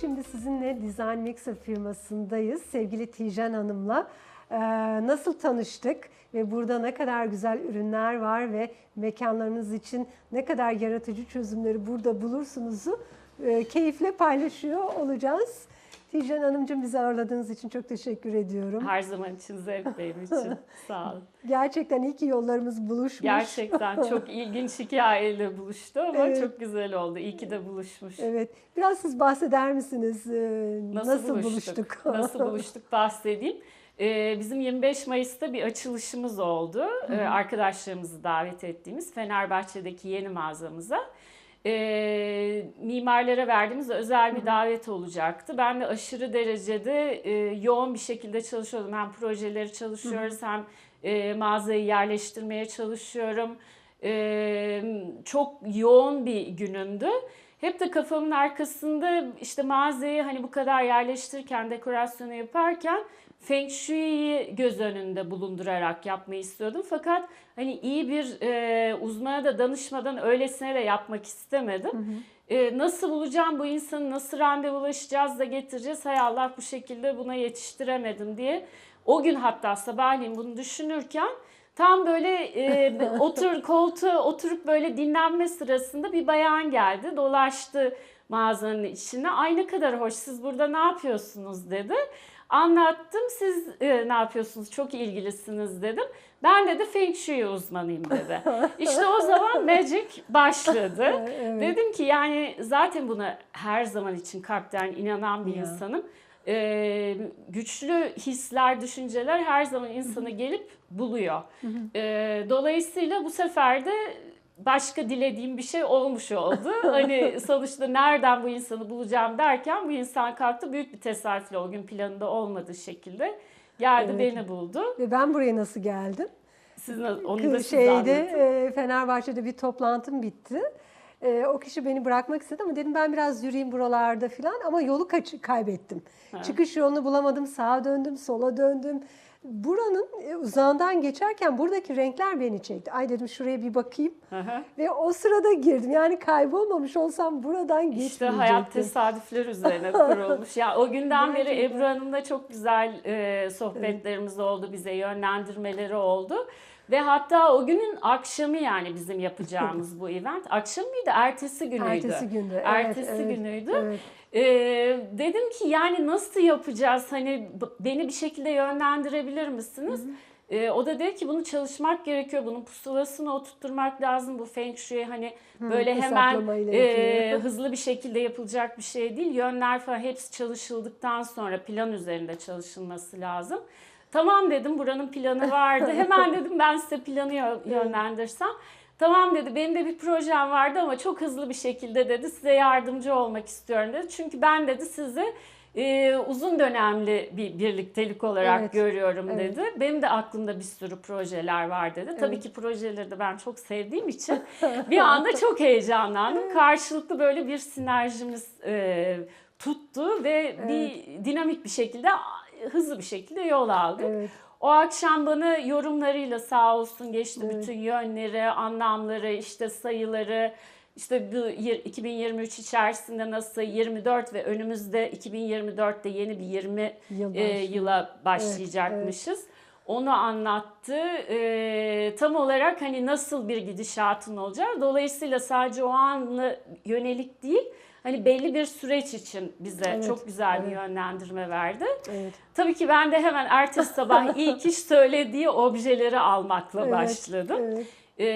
Şimdi sizinle Design Mixer firmasındayız. Sevgili Tijen Hanım'la Ee, nasıl tanıştık ve burada ne kadar güzel ürünler var ve mekanlarınız için ne kadar yaratıcı çözümleri burada bulursunuzu e, keyifle paylaşıyor olacağız. Tijen Hanımcığım bizi ağırladığınız için çok teşekkür ediyorum. Her zaman için zevk benim için. Sağ olun. Gerçekten iyi ki yollarımız buluşmuş. Gerçekten çok ilginç hikayeyle buluştu ama Evet. çok güzel oldu. İyi ki de buluşmuş. Evet. Biraz siz bahseder misiniz? Ee, Nasıl, buluştuk? Nasıl buluştuk bahsedeyim. Ee, bizim 25 Mayıs'ta bir açılışımız oldu. Ee, arkadaşlarımızı davet ettiğimiz Fenerbahçe'deki yeni mağazamıza. Ee, mimarlara verdiğimiz özel bir davet olacaktı. Ben de aşırı derecede e, yoğun bir şekilde çalışıyordum. Hem projeleri çalışıyoruz hem e, mağazayı yerleştirmeye çalışıyorum. Ee, çok yoğun bir günümdü. Hep de kafamın arkasında işte mağazayı hani bu kadar yerleştirirken, dekorasyonu yaparken Feng Shui'yi göz önünde bulundurarak yapmayı istiyordum. Fakat hani iyi bir e, uzmana da danışmadan öylesine de yapmak istemedim. E, nasıl bulacağım bu insanı, nasıl randevulaşacağız da getireceğiz, hay Allah bu şekilde buna yetiştiremedim diye. O gün hatta sabahleyin bunu düşünürken Tam böyle e, otur koltuğa oturup böyle dinlenme sırasında bir bayan geldi. Dolaştı mağazanın içine. Ay ne kadar hoş siz burada ne yapıyorsunuz dedi. Anlattım siz e, ne yapıyorsunuz çok ilgilisiniz dedim. Ben dedi Feng Shui uzmanıyım dedi. İşte o zaman Magic başladı. Evet. Dedim ki yani zaten buna her zaman için kalpten inanan bir Ya. insanım. Ee, güçlü hisler, düşünceler her zaman insanı gelip buluyor. Ee, dolayısıyla bu sefer de başka dilediğim bir şey olmuş oldu. hani sonuçta nereden bu insanı bulacağım derken bu insan kalktı büyük bir tesadüfle o gün planında olmadığı şekilde geldi Evet. beni buldu. Ve ben buraya nasıl geldim? Siz onu da şeyde e, Fenerbahçe'de bir toplantım bitti. E, o kişi beni bırakmak istedi ama dedim ben biraz yürüyeyim buralarda falan ama yolu kaç kaybettim. Çıkış yolunu bulamadım. Sağa döndüm, sola döndüm. Buranın e, uzağından geçerken buradaki renkler beni çekti. Ay dedim şuraya bir bakayım. Hı. Ve o sırada girdim. Yani kaybolmamış olsam buradan İşte geçmeyecektim. hayat tesadüfler üzerine kurulmuş. Ya o günden beri. Ebru Hanım'la çok güzel e, sohbetlerimiz oldu, bize yönlendirmeleri oldu. Ve hatta o günün akşamı yani bizim yapacağımız bu event. Akşam mıydı? Ertesi günüydü. Ertesi gündü. Evet, Ertesi evet, günüydü. evet. Ee, dedim ki yani nasıl yapacağız? Hani beni bir şekilde yönlendirebilir misiniz? Ee, o da dedi ki bunu çalışmak gerekiyor. Bunun pusulasını oturtturmak lazım. Bu Feng Shui hani böyle hemen e, hızlı bir şekilde yapılacak bir şey değil. Yönler falan hepsi çalışıldıktan sonra plan üzerinde çalışılması lazım. Tamam dedim buranın planı vardı. Hemen dedim ben size planı yö- yönlendirsem. Tamam dedi benim de bir projem vardı ama çok hızlı bir şekilde dedi size yardımcı olmak istiyorum dedi. Çünkü ben dedi sizi e, uzun dönemli bir birliktelik olarak Evet, görüyorum evet. dedi. Benim de aklımda bir sürü projeler var dedi. Tabii Evet. ki projeleri de ben çok sevdiğim için bir anda çok heyecanlandım. Karşılıklı böyle bir sinerjimiz e, tuttu ve bir dinamik bir şekilde hızlı bir şekilde yol aldık. Evet. O akşam bana yorumlarıyla sağ olsun geçti Evet. bütün yönleri, anlamları, işte sayıları, işte bu yir- 2023 içerisinde nasıl 24 ve önümüzde 2024'te yeni bir 20 Yıl e, yıla başlayacakmışız. Onu anlattı. E, tam olarak hani nasıl bir gidişatın olacağı. Dolayısıyla sadece o anla yönelik değil, hani belli bir süreç için bize Evet, çok güzel bir evet. yönlendirme verdi. Evet. Tabii ki ben de hemen ertesi sabah ilk iş söylediği objeleri almakla Evet, başladım. evet. Ee,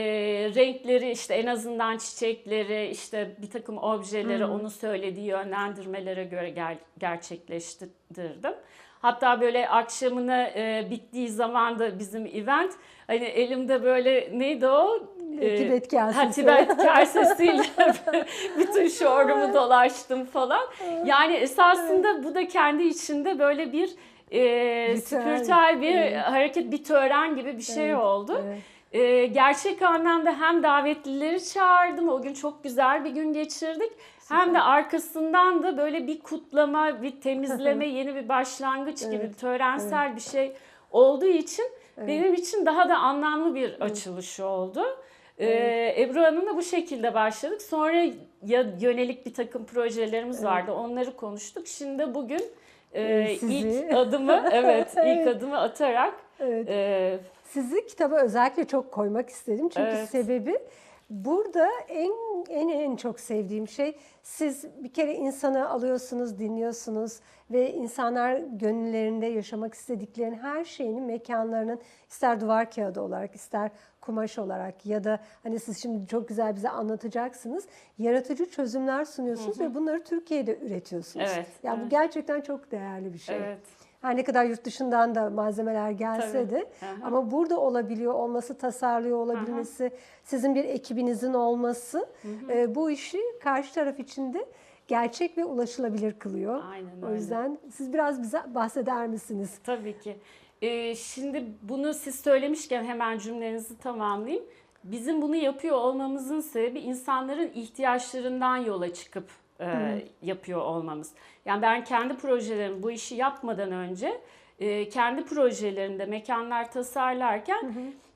renkleri işte en azından çiçekleri işte bir takım objeleri onu söylediği yönlendirmelere göre ger- gerçekleştirdim. Hatta böyle akşamına e, bittiği zaman da bizim event hani elimde böyle neydi o? Ee, Tibet Ha, kasesi. Tibet kasesiyle bütün showroom'u dolaştım falan. Yani esasında bu da kendi içinde böyle bir e, Ritüel. spiritüel bir Evet. hareket, bir tören gibi bir şey Evet, oldu. evet. E, gerçek anlamda hem davetlileri çağırdım, o gün çok güzel bir gün geçirdik. Hem de arkasından da böyle bir kutlama, bir temizleme, yeni bir başlangıç gibi Evet, törensel bir şey olduğu için Evet. benim için daha da anlamlı bir açılış oldu. Ee, Ebru Hanım'la bu şekilde başladık. Sonra ya yönelik bir takım projelerimiz vardı. Onları konuştuk. Şimdi bugün e, Ee, sizi. ilk adımı evet ilk Evet. adımı atarak Evet. e, Sizi kitaba özellikle çok koymak istedim. Çünkü Evet. sebebi burada en en en çok sevdiğim şey siz bir kere insanı alıyorsunuz, dinliyorsunuz ve insanlar gönüllerinde yaşamak istediklerinin her şeyini mekanlarının ister duvar kağıdı olarak ister kumaş olarak ya da hani siz şimdi çok güzel bize anlatacaksınız. Yaratıcı çözümler sunuyorsunuz ve bunları Türkiye'de üretiyorsunuz. Evet, Yani bu evet. gerçekten çok değerli bir şey. evet Her ne kadar yurt dışından da malzemeler gelse de Aha. ama burada olabiliyor olması, tasarlıyor olabilmesi, sizin bir ekibinizin olması e, bu işi karşı taraf için de gerçek ve ulaşılabilir kılıyor. Aynen O öyle. yüzden siz biraz bize bahseder misiniz? Tabii ki. Ee, şimdi bunu siz söylemişken hemen cümlenizi tamamlayayım. Bizim bunu yapıyor olmamızın sebebi insanların ihtiyaçlarından yola çıkıp e, yapıyor olmamız. Yani ben kendi projelerim bu işi yapmadan önce e, kendi projelerimde mekanlar tasarlarken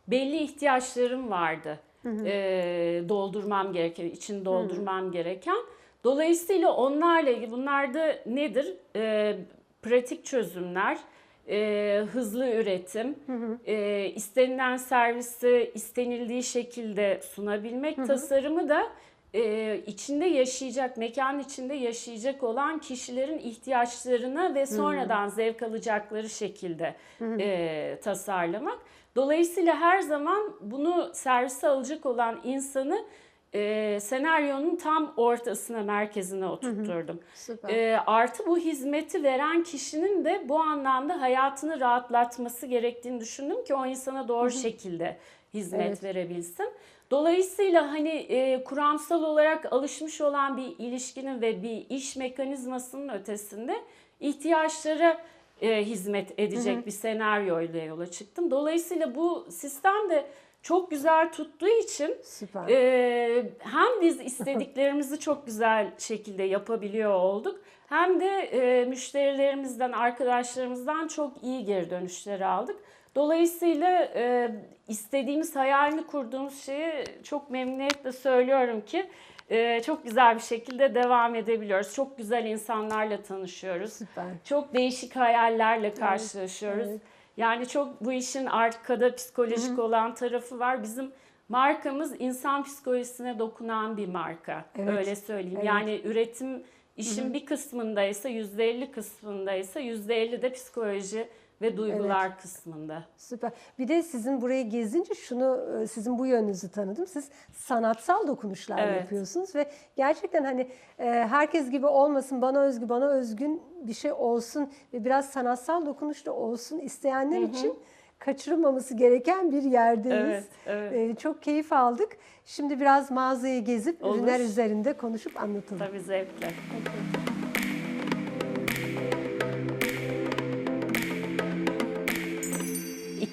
belli ihtiyaçlarım vardı. E, doldurmam gereken, için doldurmam gereken. Dolayısıyla onlarla ilgili bunlar da nedir? E, pratik çözümler, e, hızlı üretim, e, istenilen servisi istenildiği şekilde sunabilmek, tasarımı da e, içinde yaşayacak, mekanın içinde yaşayacak olan kişilerin ihtiyaçlarına ve sonradan zevk alacakları şekilde e, tasarlamak. Dolayısıyla her zaman bunu servise alacak olan insanı e, senaryonun tam ortasına, merkezine oturtturdum. Süper. E, artı bu hizmeti veren kişinin de bu anlamda hayatını rahatlatması gerektiğini düşündüm ki o insana doğru şekilde hizmet Evet. verebilsin. Dolayısıyla hani e, kuramsal olarak alışmış olan bir ilişkinin ve bir iş mekanizmasının ötesinde ihtiyaçlara e, hizmet edecek bir senaryo ile yola çıktım. Dolayısıyla bu sistem de çok güzel tuttuğu için Süper. ee, hem biz istediklerimizi çok güzel şekilde yapabiliyor olduk hem de e, müşterilerimizden, arkadaşlarımızdan çok iyi geri dönüşler aldık. Dolayısıyla e, istediğimiz hayalini kurduğumuz şeyi çok memnuniyetle söylüyorum ki e, çok güzel bir şekilde devam edebiliyoruz. Çok güzel insanlarla tanışıyoruz. Süper. Çok değişik hayallerle karşılaşıyoruz. evet. Yani çok bu işin arkada psikolojik olan tarafı var. Bizim markamız insan psikolojisine dokunan bir marka. Evet. Öyle söyleyeyim. Evet. Yani üretim işin bir kısmındaysa %50 kısmındaysa %50 de psikoloji ve duygular kısmında. Süper. Bir de sizin burayı gezince şunu e, sizin bu yönünüzü tanıdım. Siz sanatsal dokunuşlar Evet. yapıyorsunuz ve gerçekten hani e, herkes gibi olmasın, bana özgü, bana özgün bir şey olsun ve biraz sanatsal dokunuş da olsun isteyenler için kaçırılmaması gereken bir yerdeyiz. Evet, evet. E, çok keyif aldık. Şimdi biraz mağazayı gezip Olur. ürünler üzerinde konuşup anlatalım. Tabii zevkle.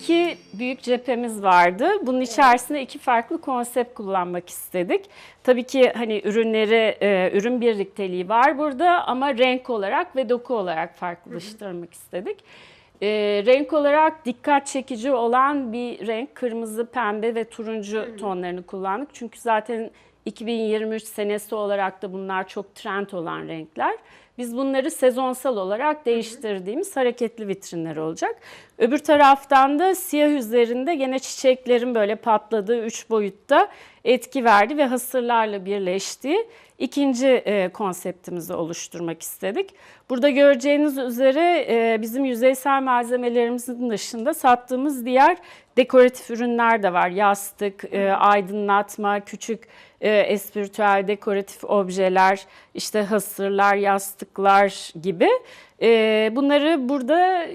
İki büyük cephemiz vardı. Bunun içerisinde iki farklı konsept kullanmak istedik. Tabii ki hani ürünleri, e, ürün birlikteliği var burada ama renk olarak ve doku olarak farklılaştırmak istedik. E, renk olarak dikkat çekici olan bir renk kırmızı, pembe ve turuncu tonlarını kullandık. Çünkü zaten 2023 senesi olarak da bunlar çok trend olan renkler. Biz bunları sezonsal olarak değiştirdiğimiz hareketli vitrinler olacak. Öbür taraftan da siyah üzerinde gene çiçeklerin böyle patladığı üç boyutta etki verdi ve hasırlarla birleştiği ikinci e, konseptimizi oluşturmak istedik. Burada göreceğiniz üzere e, bizim yüzeysel malzemelerimizin dışında sattığımız diğer dekoratif ürünler de var. Yastık, e, aydınlatma, küçük e, espiritüel dekoratif objeler, işte hasırlar, yastıklar gibi. E, bunları burada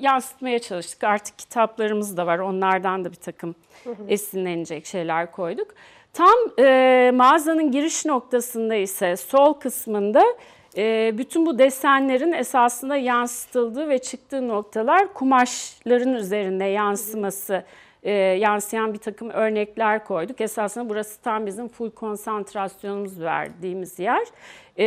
yansıtmaya çalıştık. Artık kitaplarımız da var. Onlardan da bir takım esinlenecek şeyler koyduk. Tam e, mağazanın giriş noktasında ise sol kısmında e, bütün bu desenlerin esasında yansıtıldığı ve çıktığı noktalar kumaşların üzerinde yansıması, e, yansıyan bir takım örnekler koyduk. Esasında burası tam bizim full konsantrasyonumuz verdiğimiz yer. E,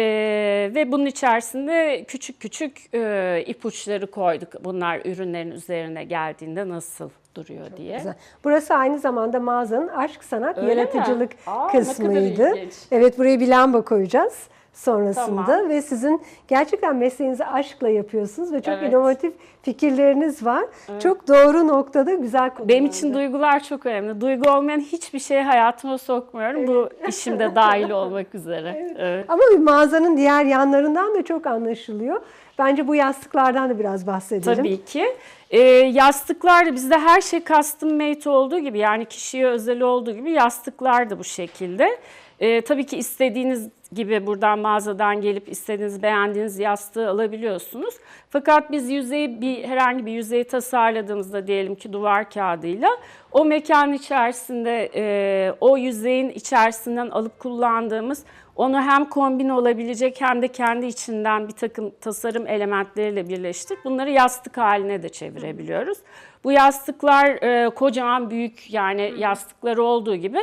ve bunun içerisinde küçük küçük e, ipuçları koyduk. Bunlar ürünlerin üzerine geldiğinde nasıl duruyor diye. Güzel. Burası aynı zamanda mağazanın aşk sanat Öyle mi? yaratıcılık Aa, kısmıydı. Evet buraya bir lamba koyacağız sonrasında Tamam. ve sizin gerçekten mesleğinizi aşkla yapıyorsunuz ve çok Evet. inovatif fikirleriniz var. Çok doğru noktada güzel konularda. Benim için duygular çok önemli. Duygu olmayan hiçbir şeyi hayatıma sokmuyorum. Bu işimde dahil olmak üzere. Evet. Ama bir mağazanın diğer yanlarından da çok anlaşılıyor. Bence bu yastıklardan da biraz bahsedelim. Tabii ki. Ee, yastıklar da bizde her şey custom made olduğu gibi yani kişiye özel olduğu gibi yastıklar da bu şekilde. Ee, tabii ki istediğiniz gibi buradan mağazadan gelip istediğiniz beğendiğiniz yastığı alabiliyorsunuz. Fakat biz yüzeyi bir herhangi bir yüzeyi tasarladığımızda diyelim ki duvar kağıdıyla o mekan içerisinde e, o yüzeyin içerisinden alıp kullandığımız onu hem kombin olabilecek hem de kendi içinden bir takım tasarım elementleriyle birleştirip bunları yastık haline de çevirebiliyoruz. Bu yastıklar e, kocaman büyük yani yastıkları olduğu gibi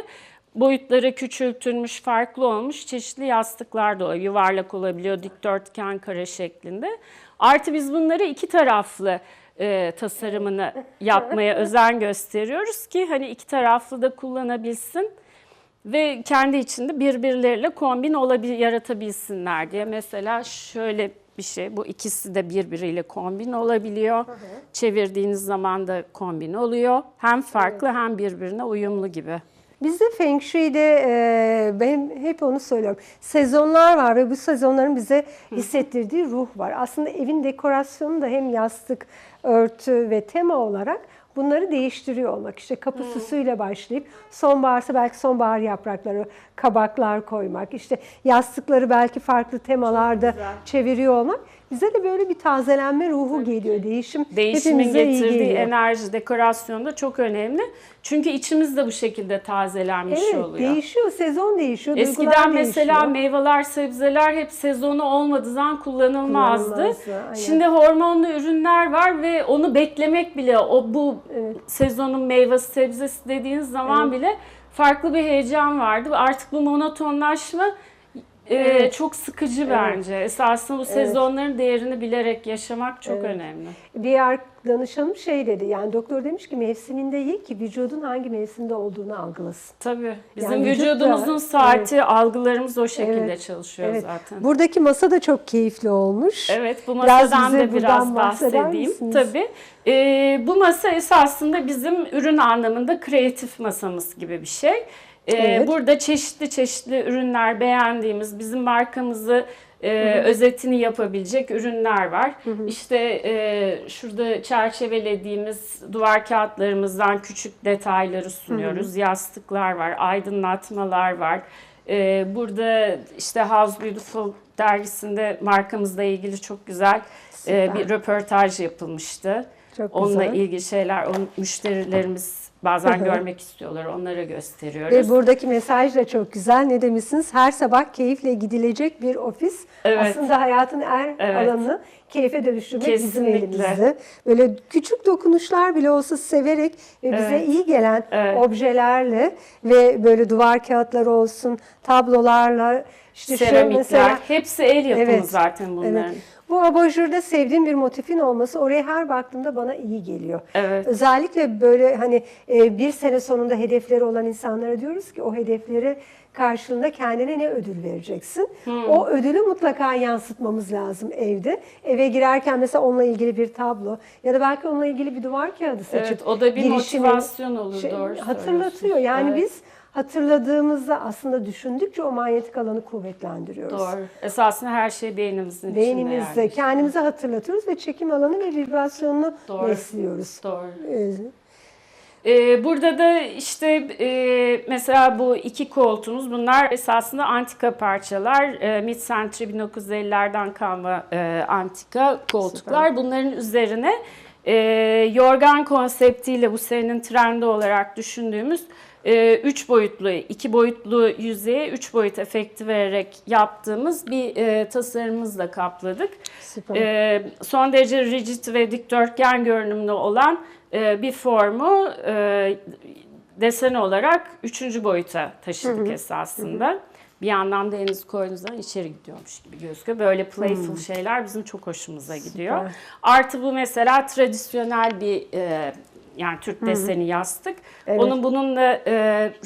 boyutları küçültülmüş, farklı olmuş çeşitli yastıklar da oluyor. Yuvarlak olabiliyor, dikdörtgen, kare şeklinde. Artı biz bunları iki taraflı e, tasarımını yapmaya özen gösteriyoruz ki hani iki taraflı da kullanabilsin ve kendi içinde birbirleriyle kombin olabil yaratabilsinler diye. Mesela şöyle bir şey, bu ikisi de birbiriyle kombin olabiliyor. Çevirdiğiniz zaman da kombin oluyor. Hem farklı hem birbirine uyumlu gibi. Bizde Feng Shui'de e, ben hep onu söylüyorum. Sezonlar var ve bu sezonların bize hissettirdiği ruh var. Aslında evin dekorasyonu da hem yastık, örtü ve tema olarak bunları değiştiriyor olmak. İşte kapı süsüyle başlayıp sonbaharsa belki sonbahar yaprakları, kabaklar koymak. İşte yastıkları belki farklı temalarda çeviriyor olmak. Bize de böyle bir tazelenme ruhu geliyor. Değişim Değişimin getirdiği enerji, dekorasyon da çok önemli. Çünkü içimiz de bu şekilde tazelenmiş Evet, oluyor. değişiyor. Sezon değişiyor. Eskiden mesela değişiyor. meyveler, sebzeler hep sezonu olmadığı zaman kullanılmazdı. Kullanılmazdı, aynen. Şimdi hormonlu ürünler var ve onu beklemek bile o bu sezonun meyvesi, sebzesi dediğiniz zaman bile farklı bir heyecan vardı. Artık bu monotonlaşma e, Evet. çok sıkıcı bence. Esasında bu sezonların değerini bilerek yaşamak çok önemli. Bir ar- danışanım şey dedi yani doktor demiş ki mevsiminde ye ki vücudun hangi mevsimde olduğunu algılasın. Tabii. Bizim Yani vücut da- vücudumuzun saati, algılarımız o şekilde Evet. çalışıyor Evet. zaten. Buradaki masa da çok keyifli olmuş. Evet bu masadan da biraz bahsedeyim. misiniz? Tabii. Ee, bu masa esasında bizim ürün anlamında kreatif masamız gibi bir şey. Ee, Evet. Burada çeşitli çeşitli ürünler beğendiğimiz bizim markamızı e, özetini yapabilecek ürünler var. İşte e, şurada çerçevelediğimiz duvar kağıtlarımızdan küçük detayları sunuyoruz. Yastıklar var, aydınlatmalar var. Ee, burada işte House Beautiful dergisinde markamızla ilgili çok güzel e, bir röportaj yapılmıştı. Çok Onunla güzel. ilgili şeyler, on, müşterilerimiz bazen görmek istiyorlar, onlara gösteriyoruz. Ve buradaki mesaj da çok güzel. Ne demişsiniz? Her sabah keyifle gidilecek bir ofis. Evet. Aslında hayatın her Evet. alanını keyfe dönüştürmek bizim Kesinlikle. elimizde. Böyle küçük dokunuşlar bile olsa severek ve bize Evet. iyi gelen Evet. objelerle ve böyle duvar kağıtları olsun, tablolarla işte Seramikler, mesela hepsi el yapımı Evet, zaten bunların. Evet. Bu abajurda sevdiğim bir motifin olması oraya her baktığımda bana iyi geliyor. Evet. Özellikle böyle hani e, bir sene sonunda hedefleri olan insanlara diyoruz ki o hedefleri karşılığında kendine ne ödül vereceksin? Hmm. O ödülü mutlaka yansıtmamız lazım evde. Eve girerken mesela onunla ilgili bir tablo ya da belki onunla ilgili bir duvar kağıdı seçip Evet, o da bir motivasyon olur, şey- doğru hatırlatıyor. Yani Evet. biz hatırladığımızda aslında düşündükçe o manyetik alanı kuvvetlendiriyoruz. Doğru. Esasında her şey beynimizin içinde Beynimizde yani. kendimize hatırlatıyoruz ve çekim alanı ve vibrasyonunu Doğru. besliyoruz. Doğru. Ee, Ee, burada da işte e, mesela bu iki koltuğumuz bunlar esasında antika parçalar. E, Mid-Century 1950'lerden kalma e, antika koltuklar. Bunların üzerine e, yorgan konseptiyle bu senenin trendi olarak düşündüğümüz e, üç boyutlu, iki boyutlu yüzeye üç boyut efekti vererek yaptığımız bir e, tasarımımızla kapladık. Süper. Ee, son derece rigid ve dikdörtgen görünümlü olan e, bir formu e, desen olarak üçüncü boyuta taşıdık esasında. bir yandan da elinizi içeri gidiyormuş gibi gözüküyor. Böyle playful şeyler bizim çok hoşumuza gidiyor. Süper. Artı bu mesela tradisyonel bir e, yani Türk deseni yastık. Evet. Onun bununla e,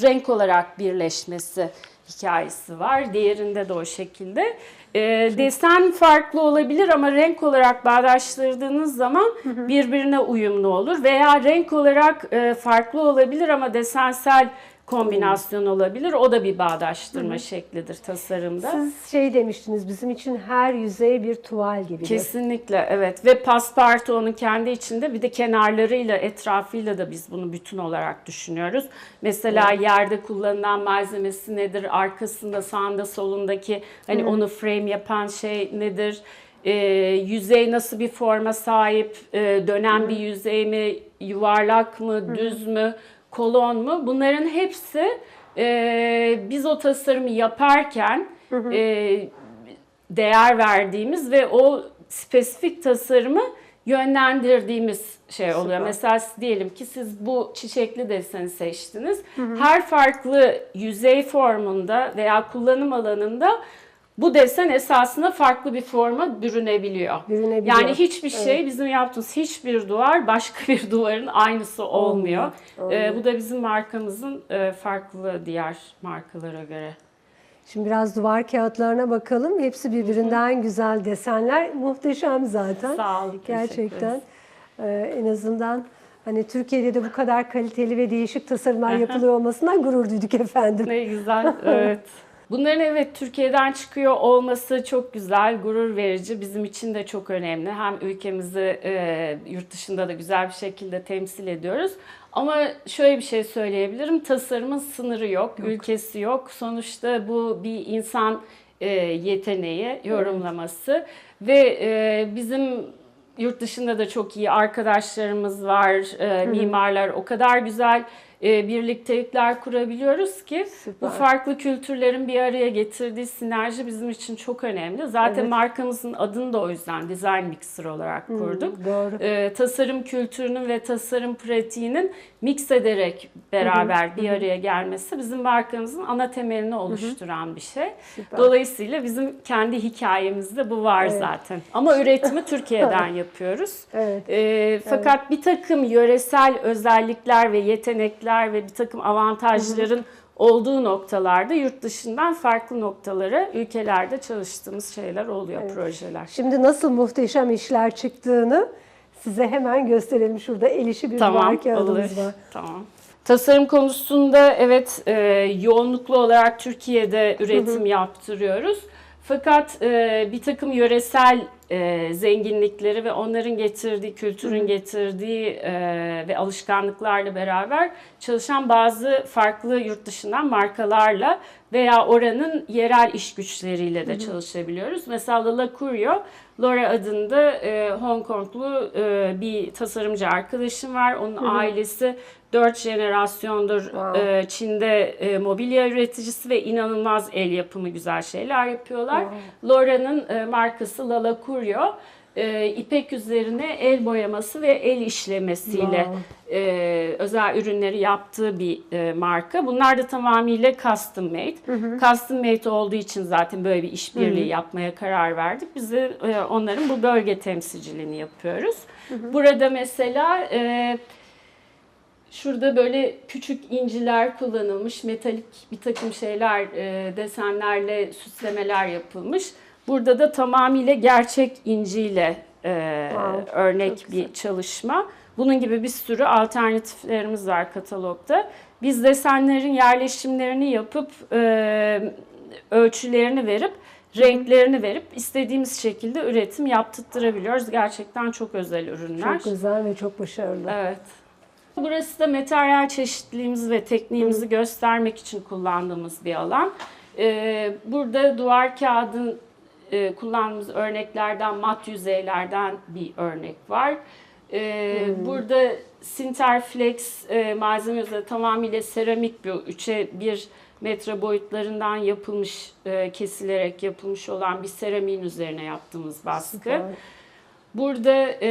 renk olarak birleşmesi hikayesi var. Diğerinde de o şekilde. E, desen farklı olabilir ama renk olarak bağdaştırdığınız zaman birbirine uyumlu olur. Veya renk olarak e, farklı olabilir ama desensel kombinasyon olabilir. O da bir bağdaştırma şeklidir tasarımda. Siz şey demiştiniz bizim için her yüzey bir tuval gibi. Kesinlikle evet ve paspartu onun kendi içinde bir de kenarlarıyla etrafıyla da biz bunu bütün olarak düşünüyoruz. Mesela yerde kullanılan malzemesi nedir? Arkasında sağında solundaki hani onu frame yapan şey nedir? Ee, yüzey nasıl bir forma sahip? Ee, dönen bir yüzey mi? Yuvarlak mı? Düz mü? Kolon mu? Bunların hepsi e, biz o tasarımı yaparken e, değer verdiğimiz ve o spesifik tasarımı yönlendirdiğimiz şey oluyor. Süper. Mesela diyelim ki siz bu çiçekli deseni seçtiniz. Her farklı yüzey formunda veya kullanım alanında bu desen esasında farklı bir forma bürünebiliyor. Bürünebiliyor. Yani hiçbir şey bizim yaptığımız hiçbir duvar başka bir duvarın aynısı olmuyor. Olmuyor, Ee, bu da bizim markamızın e, farklı diğer markalara göre. Şimdi biraz duvar kağıtlarına bakalım. Hepsi birbirinden güzel desenler. Muhteşem zaten. Sağ olun. Gerçekten. Ee, en azından hani Türkiye'de de bu kadar kaliteli ve değişik tasarımlar yapılıyor olmasından gurur duyduk efendim. Ne güzel. Evet. Bunların evet Türkiye'den çıkıyor olması çok güzel, gurur verici. Bizim için de çok önemli. Hem ülkemizi e, yurt dışında da güzel bir şekilde temsil ediyoruz. Ama şöyle bir şey söyleyebilirim. Tasarımın sınırı yok, ülkesi yok. Sonuçta bu bir insan e, yeteneği, yorumlaması ve e, bizim yurt dışında da çok iyi arkadaşlarımız var, e, mimarlar o kadar güzel e, birliktelikler kurabiliyoruz ki Süper. bu farklı kültürlerin bir araya getirdiği sinerji bizim için çok önemli. Zaten Evet. markamızın adını da o yüzden Design Mixer olarak kurduk. Doğru. E, tasarım kültürünün ve tasarım pratiğinin mix ederek beraber bir araya gelmesi bizim markamızın ana temelini oluşturan bir şey. Süper. Dolayısıyla bizim kendi hikayemizde bu var Evet. zaten. Ama üretimi Türkiye'den yapıyoruz. Evet. E, fakat bir takım yöresel özellikler ve yetenekler ve bir takım avantajların olduğu noktalarda yurt dışından farklı noktalara ülkelerde çalıştığımız şeyler oluyor, projeler. Şimdi nasıl muhteşem işler çıktığını size hemen gösterelim. Şurada el işi bir Tamam, duvar kağıdımız olur. var. Tamam. Tasarım konusunda evet e, yoğunluklu olarak Türkiye'de üretim yaptırıyoruz. Fakat e, bir takım yöresel e, zenginlikleri ve onların getirdiği, kültürün getirdiği e, ve alışkanlıklarla beraber çalışan bazı farklı yurt dışından markalarla veya oranın yerel iş güçleriyle de çalışabiliyoruz. Mesela Lala Curio, Laura adında e, Hong Konglu e, bir tasarımcı arkadaşım var. Onun ailesi 4 jenerasyondur Wow. e, Çin'de e, mobilya üreticisi ve inanılmaz el yapımı güzel şeyler yapıyorlar. Laura'nın e, markası Lala Curio. E, ipek üzerine el boyaması ve el işlemesiyle Wow. e, özel ürünleri yaptığı bir e, marka. Bunlar da tamamıyla custom made. Custom made olduğu için zaten böyle bir işbirliği yapmaya karar verdik. Biz de e, onların bu bölge temsilciliğini yapıyoruz. Burada mesela e, Şurada böyle küçük inciler kullanılmış, metalik bir takım şeyler, e, desenlerle süslemeler yapılmış. Burada da tamamıyla gerçek inciyle e, Wow, örnek bir çalışma. Bunun gibi bir sürü alternatiflerimiz var katalogda. Biz desenlerin yerleşimlerini yapıp e, ölçülerini verip renklerini verip istediğimiz şekilde üretim yaptırtırabiliyoruz. Gerçekten çok özel ürünler. Çok güzel ve çok başarılı. Evet. Burası da materyal çeşitliliğimizi ve tekniğimizi göstermek için kullandığımız bir alan. Ee, burada duvar kağıdın e, kullandığımız örneklerden, mat yüzeylerden bir örnek var. Ee, Burada Sinterflex e, malzeme üzerinde tamamıyla seramik bir 3'e 1 metre boyutlarından yapılmış, e, kesilerek yapılmış olan bir seramiğin üzerine yaptığımız baskı. Süper. Burada e,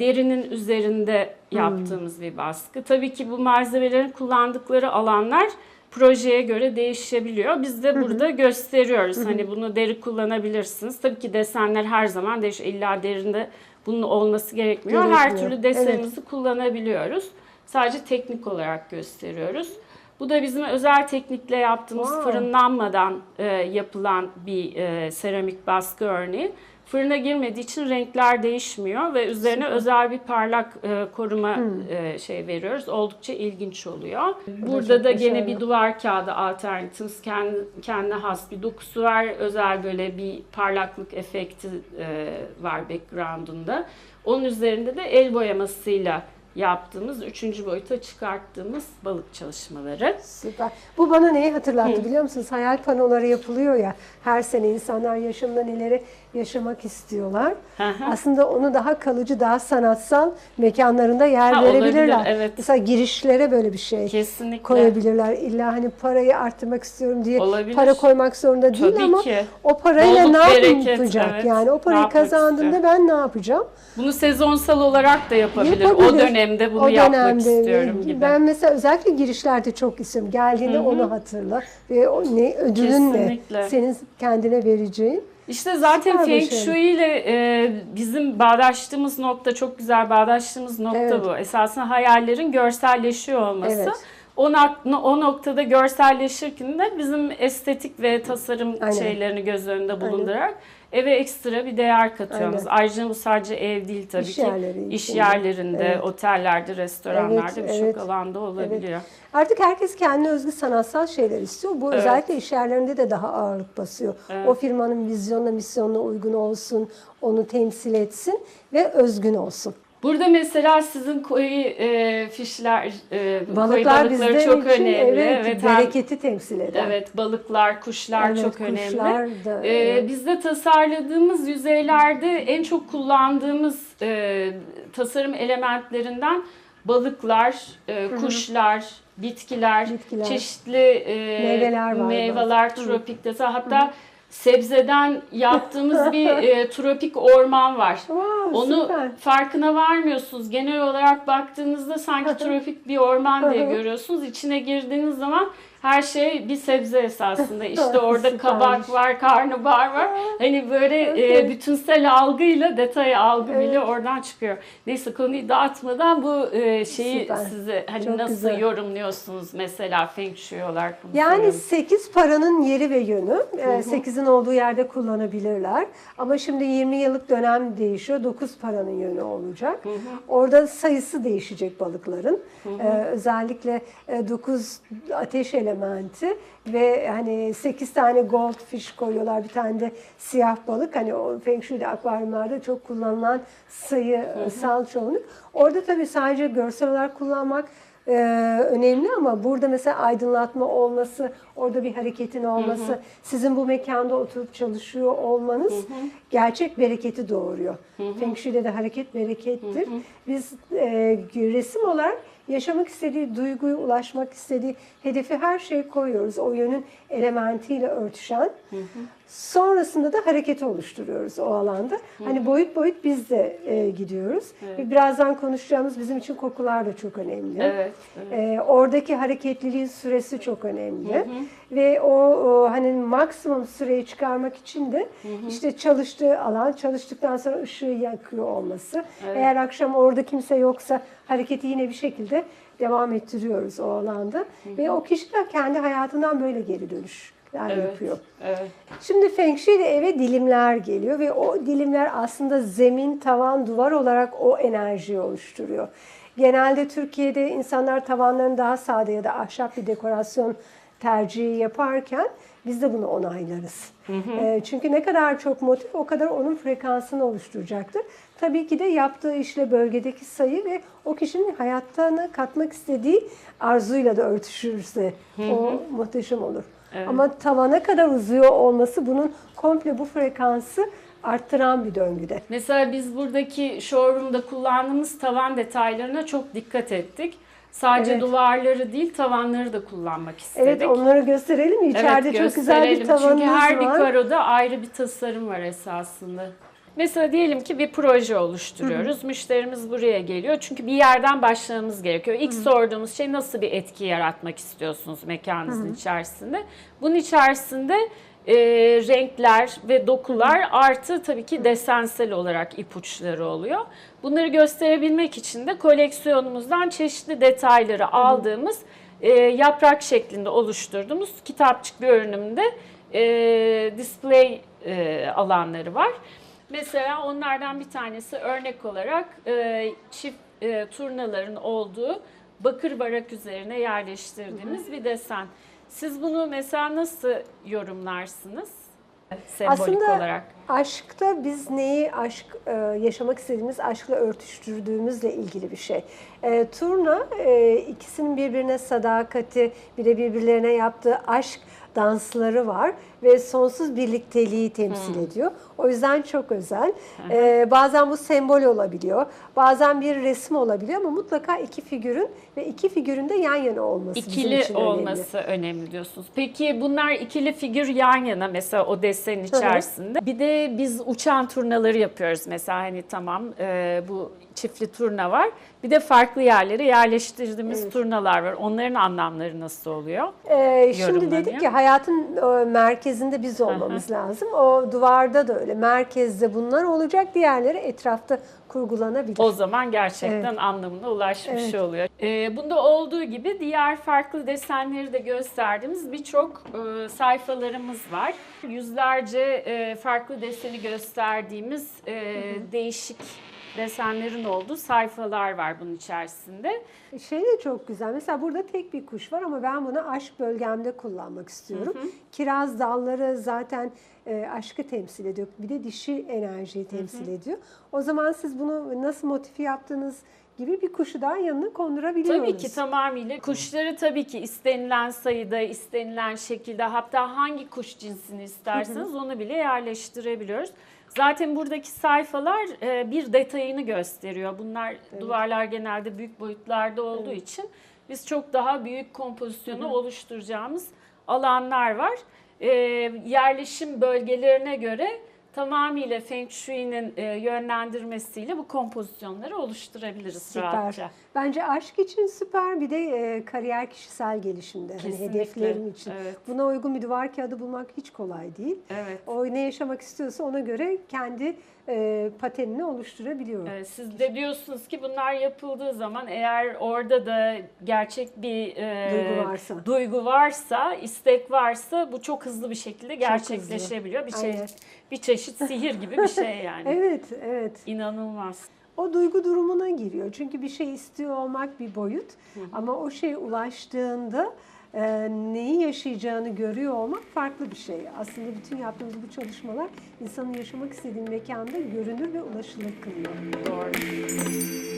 derinin üzerinde yaptığımız bir baskı. Tabii ki bu malzemelerin kullandıkları alanlar projeye göre değişebiliyor. Biz de burada gösteriyoruz. Hani bunu deri kullanabilirsiniz. Tabii ki desenler her zaman değişiyor. İlla derinde bunun olması gerekmiyor. Her Gerekmiyor. türlü desenimizi kullanabiliyoruz. Sadece teknik olarak gösteriyoruz. Bu da bizim özel teknikle yaptığımız Wow. fırınlanmadan e, yapılan bir e, seramik baskı örneği. Fırına girmediği için renkler değişmiyor ve üzerine özel bir parlak e, koruma e, şey veriyoruz. Oldukça ilginç oluyor. Burada da gene bir duvar kağıdı alternatif kendi, kendine has bir dokusu var. Özel böyle bir parlaklık efekti e, var background'unda. Onun üzerinde de el boyamasıyla yaptığımız, üçüncü boyuta çıkarttığımız balık çalışmaları. Süper. Bu bana neyi hatırlattı biliyor musunuz? Hayal panoları yapılıyor ya. Her sene insanlar yaşamda neleri yaşamak istiyorlar. Hı hı. Aslında onu daha kalıcı, daha sanatsal mekanlarında yer Ha, verebilirler. olabilir, evet. Mesela girişlere böyle bir şey Kesinlikle. koyabilirler. İlla hani parayı arttırmak istiyorum diye Olabilir. para koymak zorunda değil Tabii ama ki. o parayla Bolluk, ne bereket, yapacak? evet. Yani o parayı kazandığımda istiyor? ben ne yapacağım? Bunu sezonsal olarak da yapabilir. O Yapabilir. Dönemde bunu O yapmak istiyorum gibi. Ben mesela özellikle girişlerde çok istiyorum. Geldiğinde onu hatırla ve o ne ödülün ne? Senin kendine vereceğin. İşte zaten Süper Feng başarı. Shui ile e, bizim bağdaştığımız nokta çok güzel bağdaştığımız nokta Evet. bu. Esasında hayallerin görselleşiyor olması. Evet. O, o noktada görselleşirken de bizim estetik ve tasarım Aynen. şeylerini göz önünde bulundurarak eve ekstra bir değer katıyoruz. Aynen. Ayrıca bu sadece ev değil tabii İş ki. yerleri İş yerlerinde, Evet. otellerde, restoranlarda Evet, birçok evet. alanda olabiliyor. Artık herkes kendine özgü sanatsal şeyler istiyor. Bu Evet. özellikle iş yerlerinde de daha ağırlık basıyor. Evet. O firmanın vizyonuna, misyonuna uygun olsun, onu temsil etsin ve özgün olsun. Burada mesela sizin koyu e, fişler, e, koyu Balıklar balıkları bizler çok için önemli. evet, hem- bereketi temsil eder. Evet, balıklar, kuşlar Evet, çok önemli. kuşlar da, Ee, evet. Bizde tasarladığımız yüzeylerde en çok kullandığımız e, tasarım elementlerinden balıklar, e, kuşlar, bitkiler, Bitkiler. çeşitli e, Meyveler var meyveler, tropik desen hatta sebzeden yaptığımız bir e, tropik orman var. Wow, Onu süper. farkına varmıyorsunuz. Genel olarak baktığınızda sanki tropik bir orman diye görüyorsunuz. İçine girdiğiniz zaman her şey bir sebze esasında. İşte orada kabak var, karnabahar var. Hani böyle e, bütünsel algıyla detay algı bile oradan çıkıyor. Neyse konuyu dağıtmadan bu e, şeyi Süper. size hani Çok nasıl güzel. yorumluyorsunuz mesela Feng Shui olarak Yani soruyorum. 8 paranın yeri ve yönü. 8'in olduğu yerde kullanabilirler. Ama şimdi 20 yıllık dönem değişiyor. 9 paranın yönü olacak. Orada sayısı değişecek balıkların. Ee, özellikle 9 ateş elementi ve hani 8 tane goldfish koyuyorlar. Bir tane de siyah balık. Hani o Feng Shui'de akvaryumlarda çok kullanılan sayısal çoğunluk. Orada tabii sadece görsel olarak kullanmak e, önemli ama burada mesela aydınlatma olması, orada bir hareketin olması, sizin bu mekanda oturup çalışıyor olmanız gerçek bereketi doğuruyor. Feng Shui'de de hareket berekettir. Biz e, resim olarak yaşamak istediği duyguyu, ulaşmak istediği hedefi her şeyi koyuyoruz. O yönün elementiyle örtüşen. Sonrasında da hareketi oluşturuyoruz o alanda. Hani boyut boyut biz de e, gidiyoruz. Ve birazdan konuşacağımız bizim için kokular da çok önemli. Evet, evet. E, oradaki hareketliliğin süresi çok önemli. Ve o, o hani maksimum süreyi çıkarmak için de işte çalıştığı alan, çalıştıktan sonra ışığı yakıyor olması. Eğer akşam orada kimse yoksa hareketi yine bir şekilde devam ettiriyoruz o alanda. Ve o kişiler kendi hayatından böyle geri dönüşler Evet. yapıyor. Evet. Şimdi Feng Shui'de eve dilimler geliyor ve o dilimler aslında zemin, tavan, duvar olarak o enerjiyi oluşturuyor. Genelde Türkiye'de insanlar tavanlarını daha sade ya da ahşap bir dekorasyon tercihi yaparken biz de bunu onaylarız. Ee, çünkü ne kadar çok motif o kadar onun frekansını oluşturacaktır. Tabii ki de yaptığı işle bölgedeki sayı ve o kişinin hayatına katmak istediği arzuyla da örtüşürse o muhteşem olur. Ama tavana kadar uzuyor olması bunun komple bu frekansı arttıran bir döngüde. Mesela biz buradaki showroom'da kullandığımız tavan detaylarına çok dikkat ettik. Sadece Evet. duvarları değil tavanları da kullanmak istedik. Evet onları gösterelim mi? İçeride Evet, çok güzel bir tavanımız Çünkü her var. bir karoda ayrı bir tasarım var esasında. Mesela diyelim ki bir proje oluşturuyoruz. Müşterimiz buraya geliyor. Çünkü bir yerden başlamamız gerekiyor. İlk sorduğumuz şey nasıl bir etki yaratmak istiyorsunuz mekanınızın içerisinde? Bunun içerisinde e, renkler ve dokular artı tabii ki desensel olarak ipuçları oluyor. Bunları gösterebilmek için de koleksiyonumuzdan çeşitli detayları aldığımız e, yaprak şeklinde oluşturduğumuz kitapçık görünümde e, display e, alanları var. Mesela onlardan bir tanesi örnek olarak e, çift e, turnaların olduğu bakır varak üzerine yerleştirdiğimiz bir desen. Siz bunu mesela nasıl yorumlarsınız? Sembolik Aslında olarak. Aşkta biz neyi aşk e, yaşamak istediğimiz aşkla örtüştürdüğümüzle ilgili bir şey. E, turna e, ikisinin birbirine sadakati, bir de birbirlerine yaptığı aşk dansları var ve sonsuz birlikteliği temsil ediyor. O yüzden çok özel. E, bazen bu sembol olabiliyor. Bazen bir resim olabiliyor ama mutlaka iki figürün ve iki figürün de yan yana olması İkili için önemli. olması önemli. diyorsunuz. Peki bunlar ikili figür yan yana mesela o desenin içerisinde. Bir de biz uçan turnaları yapıyoruz mesela hani tamam e, bu çiftli turna var. Bir de farklı yerlere yerleştirdiğimiz turnalar var. Onların anlamları nasıl oluyor? Ee, şimdi dedik ki hayatın e, merkezinde biz olmamız lazım. O duvarda da öyle. Merkezde bunlar olacak. Diğerleri etrafta kurgulanabilir. O zaman gerçekten anlamına ulaşmış oluyor. Ee, bunda olduğu gibi diğer farklı desenleri de gösterdiğimiz birçok e, sayfalarımız var. Yüzlerce e, farklı deseni gösterdiğimiz e, değişik desenlerin olduğu sayfalar var bunun içerisinde. Şey de çok güzel. Mesela burada tek bir kuş var ama ben bunu aşk bölgemde kullanmak istiyorum. Kiraz dalları zaten e, aşkı temsil ediyor. Bir de dişi enerjiyi temsil ediyor. O zaman siz bunu nasıl motifi yaptığınız gibi bir kuşu daha yanına kondurabiliyoruz. Tabii ki tamamıyla. Kuşları tabii ki istenilen sayıda, istenilen şekilde hatta hangi kuş cinsini isterseniz onu bile yerleştirebiliyoruz. Zaten buradaki sayfalar e, bir detayını gösteriyor. Bunlar duvarlar genelde büyük boyutlarda olduğu için biz çok daha büyük kompozisyonu oluşturacağımız alanlar var. E, yerleşim bölgelerine göre tamamıyla Feng Shui'nin e, yönlendirmesiyle bu kompozisyonları oluşturabiliriz Süper. rahatça. Bence aşk için süper bir de e, kariyer kişisel gelişimde. Hani Kesinlikle. hedeflerim için. Evet. Buna uygun bir duvar kağıdı bulmak hiç kolay değil. Evet. O ne yaşamak istiyorsa ona göre kendi e, patenini oluşturabiliyor. Evet, Siz de diyorsunuz ki bunlar yapıldığı zaman eğer orada da gerçek bir e, Duygu varsa. duygu varsa, istek varsa bu çok hızlı bir şekilde gerçekleşebiliyor. Bir şey bir çeşit sihir gibi bir şey yani. Evet, evet. İnanılmaz. O duygu durumuna giriyor. Çünkü bir şey istiyor olmak bir boyut. Ama o şeye ulaştığında e, neyi yaşayacağını görüyor olmak farklı bir şey. Aslında bütün yaptığımız bu çalışmalar insanın yaşamak istediği mekanda görünür ve ulaşılır kılıyor. Doğru.